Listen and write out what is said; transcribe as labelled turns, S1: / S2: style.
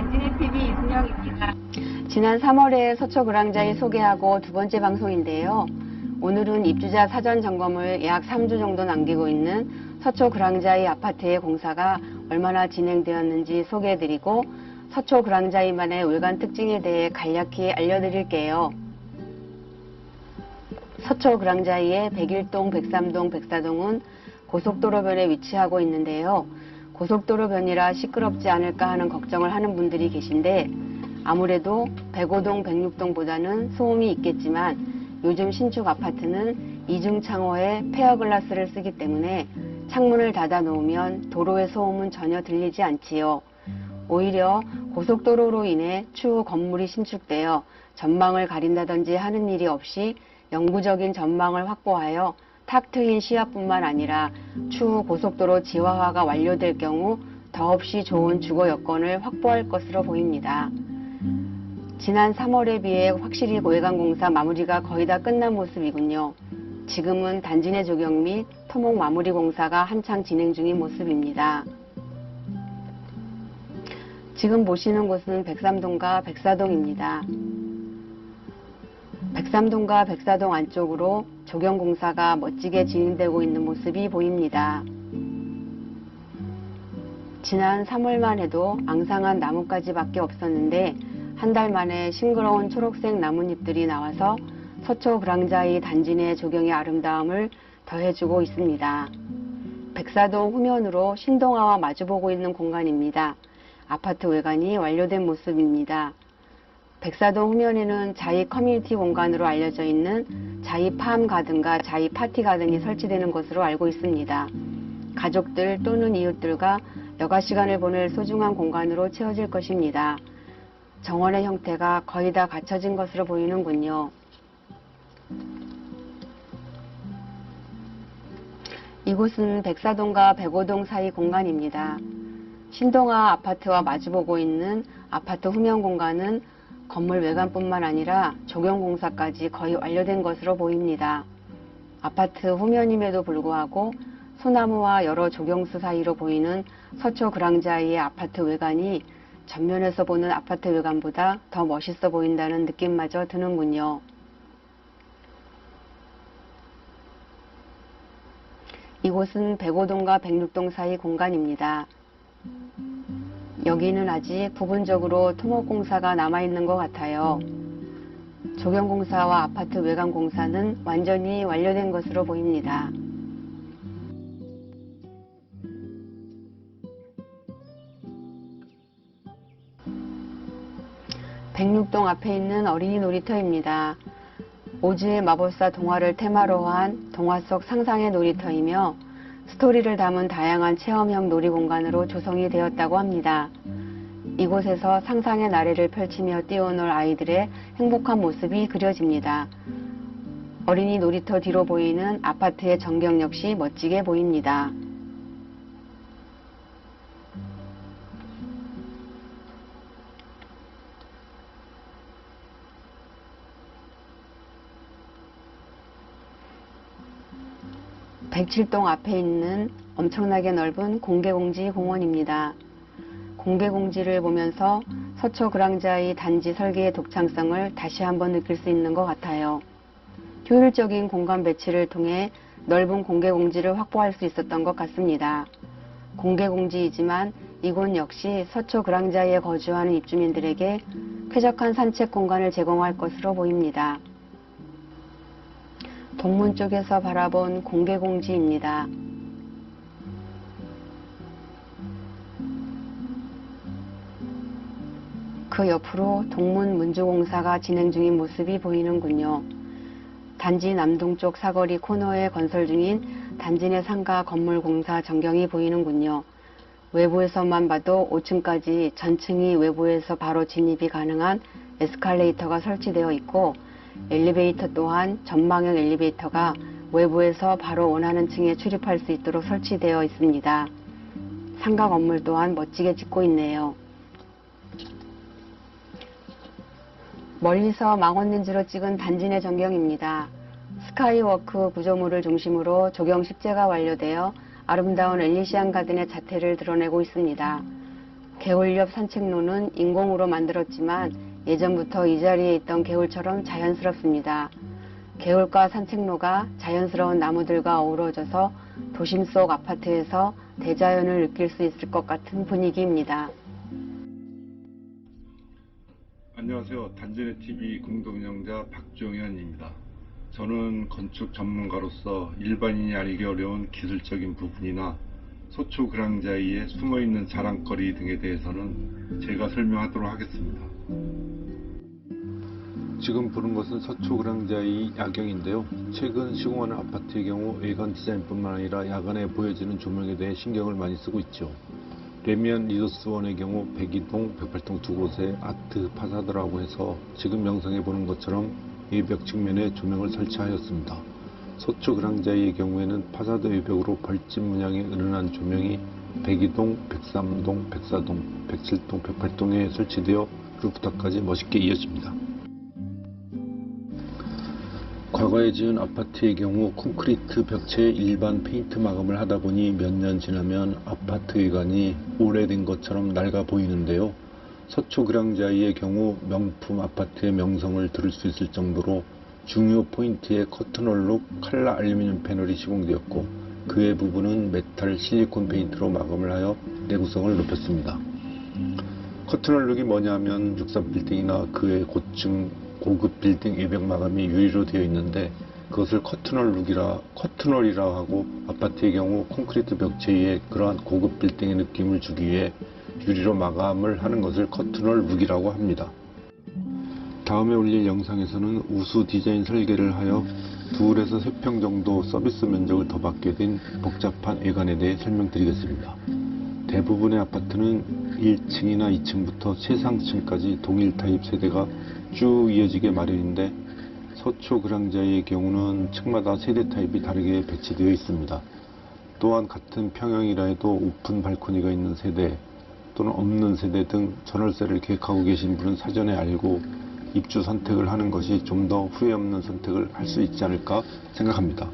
S1: 단지네 TV 이순영입니다.
S2: 지난 3월에 서초 그랑자이 소개하고 두 번째 방송인데요. 오늘은 입주자 사전 점검을 약 3주 정도 남기고 있는 서초 그랑자이 아파트의 공사가 얼마나 진행되었는지 소개해드리고 서초 그랑자이만의 외관 특징에 대해 간략히 알려드릴게요. 서초 그랑자이의 101동, 103동, 104동은 고속도로변에 위치하고 있는데요. 고속도로 변이라 시끄럽지 않을까 하는 걱정을 하는 분들이 계신데 아무래도 105동, 106동보다는 소음이 있겠지만 요즘 신축 아파트는 이중 창호에 페어글라스를 쓰기 때문에 창문을 닫아 놓으면 도로의 소음은 전혀 들리지 않지요. 오히려 고속도로로 인해 추후 건물이 신축되어 전망을 가린다든지 하는 일이 없이 영구적인 전망을 확보하여 탁 트인 시야뿐만 아니라 추후 고속도로 지하화가 완료될 경우 더없이 좋은 주거 여건을 확보할 것으로 보입니다. 지난 3월에 비해 확실히 외관 공사 마무리가 거의 다 끝난 모습이군요. 지금은 단지 내 조경 및 토목 마무리 공사가 한창 진행 중인 모습입니다. 지금 보시는 곳은 백삼동과 백사동입니다. 백삼동과 백사동 안쪽으로 조경 공사가 멋지게 진행되고 있는 모습이 보입니다. 지난 3월만 해도 앙상한 나뭇가지밖에 없었는데 한 달 만에 싱그러운 초록색 나뭇잎들이 나와서 서초 그랑자이 단지 내 조경의 아름다움을 더해주고 있습니다. 백사동 후면으로 신동아와 마주보고 있는 공간입니다. 아파트 외관이 완료된 모습입니다. 백사동 후면에는 자이 커뮤니티 공간으로 알려져 있는 자이 팜 가든과 자이 파티 가든이 설치되는 것으로 알고 있습니다. 가족들 또는 이웃들과 여가 시간을 보낼 소중한 공간으로 채워질 것입니다. 정원의 형태가 거의 다 갖춰진 것으로 보이는군요. 이곳은 백사동과 백오동 사이 공간입니다. 신동아 아파트와 마주보고 있는 아파트 후면 공간은 건물 외관뿐만 아니라 조경 공사까지 거의 완료된 것으로 보입니다. 아파트 후면임에도 불구하고 소나무와 여러 조경수 사이로 보이는 서초 그랑자이의 아파트 외관이 전면에서 보는 아파트 외관보다 더 멋있어 보인다는 느낌마저 드는군요. 이곳은 105동과 106동 사이 공간입니다. 여기는 아직 부분적으로 토목공사가 남아있는 것 같아요. 조경공사와 아파트 외관 공사는 완전히 완료된 것으로 보입니다. 백육동 앞에 있는 어린이 놀이터입니다. 오즈의 마법사 동화를 테마로 한 동화 속 상상의 놀이터이며 스토리를 담은 다양한 체험형 놀이공간으로 조성이 되었다고 합니다. 이곳에서 상상의 나래를 펼치며 뛰어놀 아이들의 행복한 모습이 그려집니다. 어린이 놀이터 뒤로 보이는 아파트의 전경 역시 멋지게 보입니다. 백칠동 앞에 있는 엄청나게 넓은 공개공지 공원입니다. 공개공지를 보면서 서초 그랑자의 단지 설계의 독창성을 다시 한번 느낄 수 있는 것 같아요. 효율적인 공간 배치를 통해 넓은 공개공지를 확보할 수 있었던 것 같습니다. 공개공지이지만 이곳 역시 서초 그랑자이에 거주하는 입주민들에게 쾌적한 산책 공간을 제공할 것으로 보입니다. 동문 쪽에서 바라본 공개공지입니다. 그 옆으로 동문 문주공사가 진행 중인 모습이 보이는군요. 단지 남동쪽 사거리 코너에 건설 중인 단지 내 상가 건물 공사 전경이 보이는군요. 외부에서만 봐도 5층까지 전층이 외부에서 바로 진입이 가능한 에스컬레이터가 설치되어 있고 엘리베이터 또한 전망형 엘리베이터가 외부에서 바로 원하는 층에 출입할 수 있도록 설치되어 있습니다. 상가 건물 또한 멋지게 짓고 있네요. 멀리서 망원렌즈로 찍은 단지 내 전경입니다. 스카이워크 구조물을 중심으로 조경 십제가 완료되어 아름다운 엘리시안 가든의 자태를 드러내고 있습니다. 개울 옆 산책로는 인공으로 만들었지만 예전부터 이 자리에 있던 개울처럼 자연스럽습니다. 개울과 산책로가 자연스러운 나무들과 어우러져서 도심 속 아파트에서 대자연을 느낄 수 있을 것 같은 분위기입니다.
S3: 안녕하세요. 단전의 TV 공동운영자 박종현입니다. 저는 건축 전문가로서 일반인이 알기 어려운 기술적인 부분이나 소초 그랑자이의 숨어있는 자랑거리 등에 대해서는 제가 설명하도록 하겠습니다. 지금 보는 것은 서초 그랑자이 야경인데요. 최근 시공하는 아파트의 경우 외관 디자인뿐만 아니라 야간에 보여지는 조명에 대해 신경을 많이 쓰고 있죠. 레미안 리조스원의 경우 백이동, 백팔동 두 곳에 아트 파사드라고 해서 지금 영상에 보는 것처럼 외벽 측면에 조명을 설치하였습니다. 서초 그랑자이의 경우에는 파사드 외벽으로 벌집 문양의 은은한 조명이 백이동, 백삼동, 백사동, 백칠동, 백팔동에 설치되어 루프탑까지 멋있게 이어집니다. 과거에 지은 아파트의 경우 콘크리트 벽체에 일반 페인트 마감을 하다 보니 몇 년 지나면 아파트 외관이 오래된 것처럼 낡아 보이는데요. 서초 그랑자이의 경우 명품 아파트의 명성을 들을 수 있을 정도로 중요 포인트에 커튼홀로 칼라 알루미늄 패널이 시공되었고 그외 부분은 메탈 실리콘 페인트로 마감을 하여 내구성을 높였습니다. 커튼홀룩이 뭐냐면 63빌딩이나 그의 고층 고급 빌딩 외벽 마감이 유리로 되어 있는데 그것을 커튼홀룩이라 커튼홀이라 하고 아파트의 경우 콘크리트 벽체에 그러한 고급 빌딩의 느낌을 주기 위해 유리로 마감을 하는 것을 커튼홀룩이라고 합니다. 다음에 올릴 영상에서는 우수 디자인 설계를 하여 둘에서 세평 정도 서비스 면적을 더 받게 된 복잡한 외관에 대해 설명드리겠습니다. 대부분의 아파트는 1층이나 2층부터 최상층까지 동일 타입 세대가 쭉 이어지게 마련인데 서초 그랑자의 경우는 층마다 세대 타입이 다르게 배치되어 있습니다. 또한 같은 평형이라 해도 오픈 발코니가 있는 세대 또는 없는 세대 등 전월세를 계획하고 계신 분은 사전에 알고 입주 선택을 하는 것이 좀 더 후회 없는 선택을 할 수 있지 않을까 생각합니다.